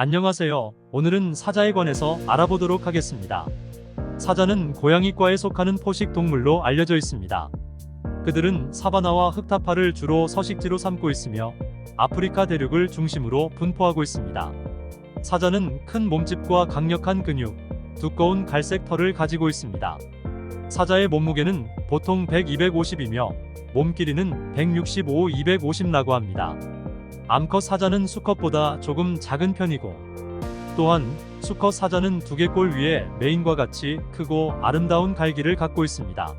안녕하세요. 오늘은 사자에 관해서 알아보도록 하겠습니다. 사자는 고양이과에 속하는 포식 동물로 알려져 있습니다. 그들은 사바나와 흑타파를 주로 서식지로 삼고 있으며 아프리카 대륙을 중심으로 분포하고 있습니다. 사자는 큰 몸집과 강력한 근육, 두꺼운 갈색 털을 가지고 있습니다. 사자의 몸무게는 보통 100, 250이며 몸 길이는 165, 250라고 합니다. 암컷 사자는 수컷보다 조금 작은 편이고 또한 수컷 사자는 두개골 위에 메인과 같이 크고 아름다운 갈기를 갖고 있습니다.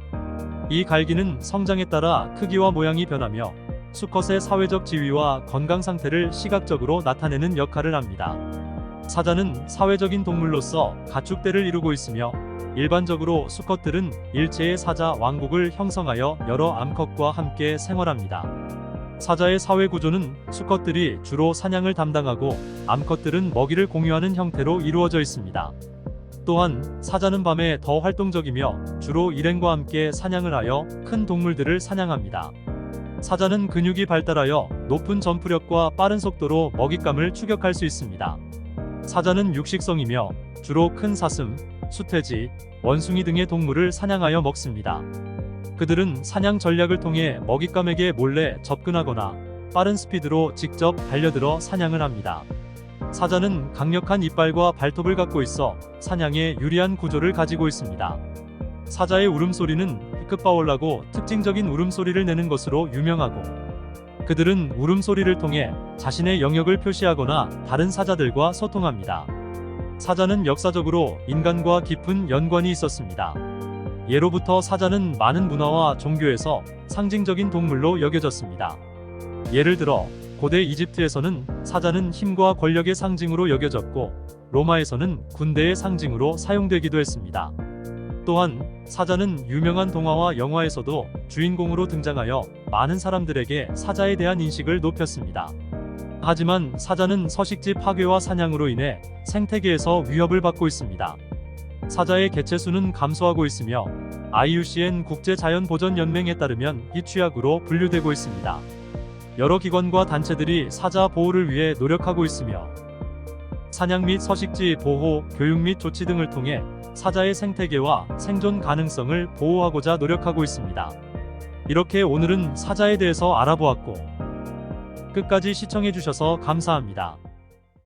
이 갈기는 성장에 따라 크기와 모양이 변하며 수컷의 사회적 지위와 건강 상태를 시각적으로 나타내는 역할을 합니다. 사자는 사회적인 동물로서 가축대를 이루고 있으며 일반적으로 수컷들은 일체의 사자 왕국을 형성하여 여러 암컷과 함께 생활합니다. 사자의 사회 구조는 수컷들이 주로 사냥을 담당하고 암컷들은 먹이를 공유하는 형태로 이루어져 있습니다. 또한 사자는 밤에 더 활동적이며 주로 일행과 함께 사냥을 하여 큰 동물들을 사냥합니다. 사자는 근육이 발달하여 높은 점프력과 빠른 속도로 먹잇감을 추격할 수 있습니다. 사자는 육식성이며 주로 큰 사슴, 수돼지, 원숭이 등의 동물을 사냥하여 먹습니다. 그들은 사냥 전략을 통해 먹잇감에게 몰래 접근하거나 빠른 스피드로 직접 달려들어 사냥을 합니다. 사자는 강력한 이빨과 발톱을 갖고 있어 사냥에 유리한 구조를 가지고 있습니다. 사자의 울음소리는 B급 바올라고 특징적인 울음소리를 내는 것으로 유명하고 그들은 울음소리를 통해 자신의 영역을 표시하거나 다른 사자들과 소통합니다. 사자는 역사적으로 인간과 깊은 연관이 있었습니다. 예로부터 사자는 많은 문화와 종교에서 상징적인 동물로 여겨졌습니다. 예를 들어 고대 이집트에서는 사자는 힘과 권력의 상징으로 여겨졌고 로마에서는 군대의 상징으로 사용되기도 했습니다. 또한 사자는 유명한 동화와 영화에서도 주인공으로 등장하여 많은 사람들에게 사자에 대한 인식을 높였습니다. 하지만 사자는 서식지 파괴와 사냥으로 인해 생태계에서 위협을 받고 있습니다. 사자의 개체 수는 감소하고 있으며 IUCN 국제자연보전연맹에 따르면 이 취약으로 분류되고 있습니다. 여러 기관과 단체들이 사자 보호를 위해 노력하고 있으며 사냥 및 서식지 보호, 교육 및 조치 등을 통해 사자의 생태계와 생존 가능성을 보호하고자 노력하고 있습니다. 이렇게 오늘은 사자에 대해서 알아보았고 끝까지 시청해주셔서 감사합니다.